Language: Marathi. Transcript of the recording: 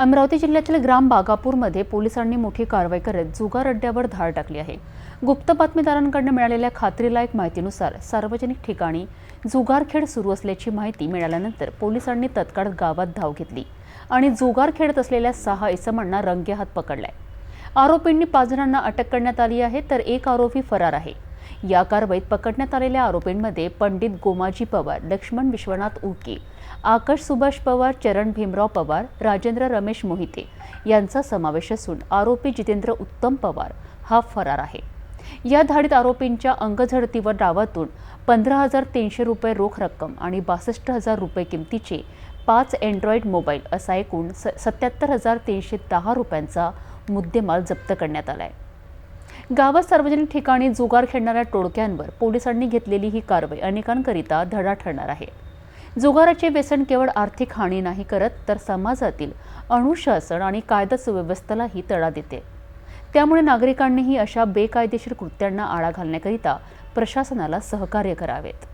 अमरावती जिल्ह्यातील ग्राम बागापूरमध्ये पोलिसांनी मोठी कारवाई करत जुगार अड्ड्यावर धाड टाकली आहे. गुप्त बातमीदारांकडून मिळालेल्या खात्रीलायक माहितीनुसार सार्वजनिक ठिकाणी जुगारखेड सुरू असल्याची माहिती मिळाल्यानंतर पोलिसांनी तत्काळ गावात धाव घेतली आणि जुगार खेळत असलेल्या सहा इसमांना रंगेहात पकडलाय. आरोपींनी पाच जणांना अटक करण्यात आली आहे तर एक आरोपी फरार आहे. या कारवाईत पकडण्यात आलेल्या आरोपींमध्ये पंडित गोमाजी पवार लक्ष्मण विश्वनाथ उके आकाश सुभाष पवार चरण भीमराव पवार राजेंद्र रमेश मोहिते यांचा समावेश असून आरोपी जितेंद्र उत्तम पवार हा फरार आहे. या धाडीत आरोपींच्या अंगझडतीवर डावातून पंधरा हजार तीनशे रुपये रोख रक्कम आणि बासष्ट हजार रुपये किमतीचे पाच अँड्रॉइड मोबाईल असा एकूण स सत्याहत्तर हजार तीनशे दहा रुपयांचा मुद्देमाल जप्त करण्यात आला आहे गावात सार्वजनिक ठिकाणी जुगार खेळणाऱ्या टोळक्यांवर पोलिसांनी घेतलेली ही कारवाई अनेकांकरिता धडा ठरणार आहे. जुगाराचे व्यसन केवळ आर्थिक हानी नाही करत तर समाजातील अनुशासन आणि कायदा सुव्यवस्थेलाही तडा देते. त्यामुळे नागरिकांनीही अशा बेकायदेशीर कृत्यांना आळा घालण्याकरिता प्रशासनाला सहकार्य करावेत.